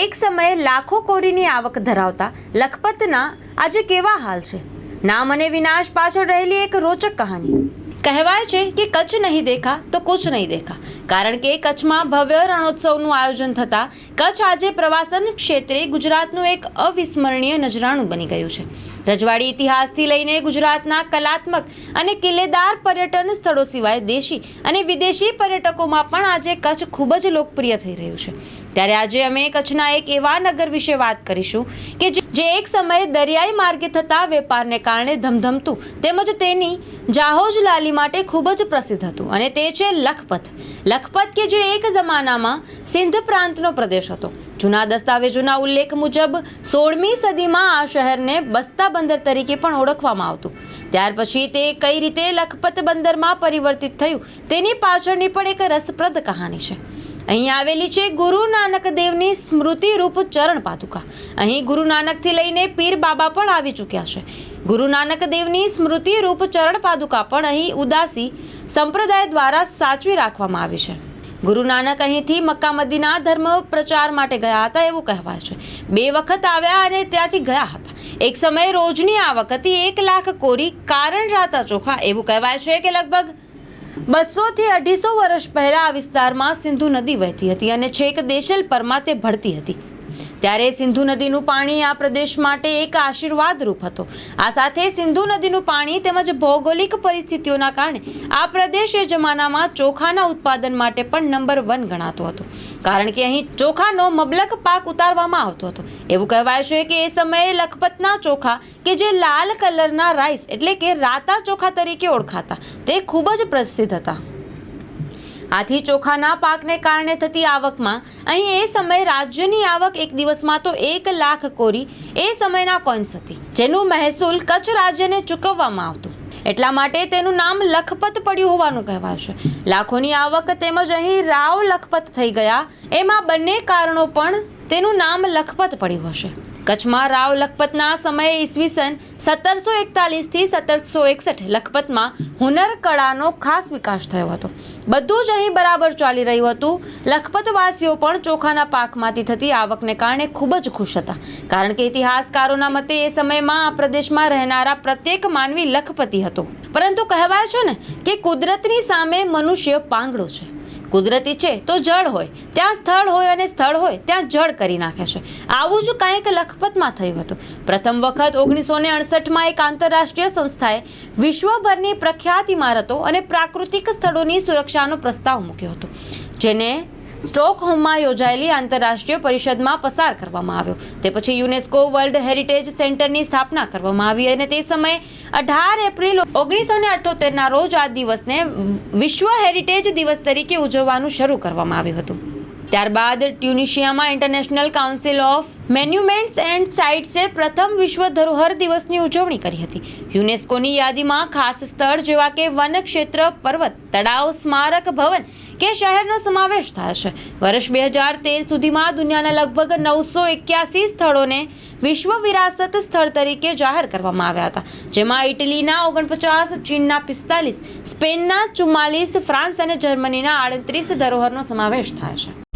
એક સમયે લાખો કોરીની આવક ધરાવતા લખપતના આજે કેવા હાલ છે? નામ અને વિનાશ પાછળ રહેલી એક રોચક કહાની. કહેવાય છે કે કચ્છ નહીં દેખા તો કુછ નહીં દેખા. કારણ કે કચ્છમાં ભવ્ય રણોત્સવનું આયોજન થતાં કચ્છ આજે પ્રવાસન ક્ષેત્રે ગુજરાતનું એક અવિસ્મરણીય નજરાણું બની ગયું છે. રજવાડી ઇતિહાસથી લઈને ગુજરાતના કલાત્મક અને કિલ્લેદાર પર્યટન સ્થળો સિવાય દેશી અને વિદેશી પર્યટકોમાં પણ આજે કચ્છ ખૂબ જ લોકપ્રિય થઈ રહ્યું છે. ત્યારે આજે અમે કચ્છના એક એવા નગર વિશે વાત કરીશું કે જે એક સમયે દરિયાઈ માર્ગે થતા વેપારને કારણે ધમધમતું તેમજ તેની જાહોજ લાલી માટે ખૂબ જ પ્રસિદ્ધ હતું અને તે છે લખપત. લખપત કે જે એક જમાનામાં સિંધ પ્રાંતનો પ્રદેશ હતો. જૂના દસ્તાવેજોના ઉલ્લેખ મુજબ, સોળમી સદીમાં આ શહેરને બસ્તા બંદર તરીકે પણ ઓળખવામાં આવતું. ત્યાર પછી તે કઈ રીતે લખપત બંદરમાં પરિવર્તિત થયું, તેની પાછળની પણ એક રસપ્રદ કહાની છે. અહીં આવેલી છે ગુરુ નાનક દેવની સ્મૃતિ રૂપ ચરણ પાદુકા. અહીં ગુરુ નાનકથી લઈને પીર બાબા પણ આવી ચૂક્યા છે. ગુરુ નાનક દેવની સ્મૃતિ રૂપ ચરણ પાદુકા પણ અહીં ઉદાસી સંપ્રદાય દ્વારા સાચવી રાખવામાં આવી છે. ગુરુ નાનક અહીંથી મક્કા મદીના ધર્મ પ્રચાર માટે ગયા હતા એવું કહેવાય છે. બે વખત આવ્યા અને ત્યાંથી ગયા હતા. એક સમયે રોજની આવક હતી એક લાખ કોરી કારણ રાતા ચોખા એવું કહેવાય છે કે લગભગ બસો થી અઢીસો વર્ષ પહેલા આ વિસ્તારમાં સિંધુ નદી વહેતી હતી અને છેક દેશલ પરમાં તે ભળતી હતી. ત્યારે સિંધુ નદીનું પાણી આ પ્રદેશ માટે એક આશીર્વાદ રૂપ હતો. આ સાથે સિંધુ નદીનું પાણી તેમજ ભૌગોલિક પરિસ્થિતિઓના કારણે આ પ્રદેશ એ જમાનામાં ચોખાના ઉત્પાદન માટે પણ નંબર વન ગણાતો હતો. કારણ કે અહીં ચોખાનો મબલક પાક ઉતારવામાં આવતો હતો. એવું કહેવાય છે કે એ સમયે લખપતના ચોખા કે જે લાલ કલરના રાઈસ એટલે કે રાતા ચોખા તરીકે ઓળખાતા. તે ખૂબ જ પ્રસિદ્ધ હતા. આથી ચોખાના પાકને કારણે થતી આવકમાં અહીં એ સમયે રાજ્યની આવક એક દિવસમાં તો એક લાખ કોરી એ સમયના કોઈન્સ હતી. જેનું મહેસૂલ કચ્છ રાજ્યને ચૂકવવામાં આવતું. એટલા માટે તેનું નામ લખપત પડ્યું હોવાનું કહેવાય છે. લાખોની આવક તેમજ અહીં રાવ લખપત થઈ ગયા. એમાં બંને કારણો પણ તેનું નામ લખપત પડ્યું હશે. કચ્છમાં રાવ લખપતના સમયે ઈસવીસન સત્તરસો એકતાલીસથી સત્તરસો એકસઠ લખપતમાં હુનર કળાનો ખાસ વિકાસ થયો હતો. બધું જ અહીં બરાબર ચાલી રહ્યું હતું. લખપતવાસીઓ પણ ચોખાના પાકમાંથી થતી આવકને કારણે ખૂબ જ ખુશ હતા. કારણ કે ઇતિહાસકારોના મતે એ સમયમાં આ પ્રદેશમાં રહેનારા પ્રત્યેક માનવી લખપતિ હતો. પરંતુ કહેવાય છે ને કે કુદરતની સામે મનુષ્ય પાંગડો છે. કુદરતી છે તો જળ હોય. ત્યાં સ્થળ હોય અને સ્થળ હોય, ત્યાં જળ કરી નાખે છે. આવું જ કાંઈક લખપતમાં થયું હતું. પ્રથમ વખત ઓગણીસો ને અડસઠમાં એક આંતરરાષ્ટ્રીય સંસ્થાએ વિશ્વભરની પ્રખ્યાત ઇમારતો અને પ્રાકૃતિક સ્થળોની સુરક્ષાનો પ્રસ્તાવ મૂક્યો હતો, જેને સ્ટોકહોમમાં યોજાયેલી આંતરરાષ્ટ્રીય પરિષદમાં પસાર કરવામાં આવ્યો. તે પછી યુનેસ્કો વર્લ્ડ હેરિટેજ સેન્ટરની સ્થાપના કરવામાં આવી અને તે સમયે અઢાર એપ્રિલ ઓગણીસો ને અઠ્યોતેરના રોજ આ દિવસને વિશ્વ હેરિટેજ દિવસ તરીકે ઉજવવાનું શરૂ કરવામાં આવ્યું હતું. ત્યારબાદ ટ્યુનિશિયામાં international council of monuments and સાઇટ્સે પ્રથમ વિશ્વ ધરોહર દિવસની ઉજવણી કરી હતી. યુનેસ્કોની યાદીમાં ખાસ સ્થળ જેવા કે વન ક્ષેત્ર પર્વત, તળાવ, સ્મારક, ભવન કે શહેરનો સમાવેશ થાય છે. વર્ષ બે હજાર તેર સુધીમાં દુનિયાના લગભગ નવસો એક્યાસી સ્થળોને વિશ્વ વિરાસત સ્થળ તરીકે જાહેર કરવામાં આવ્યા હતા. જેમાં ઇટલીના ઓગણપચાસ, ચીનના પિસ્તાલીસ, સ્પેનના ચુમ્માલીસ, ફ્રાન્સ અને જર્મનીના આડત્રીસ ધરોહરનો સમાવેશ થાય છે.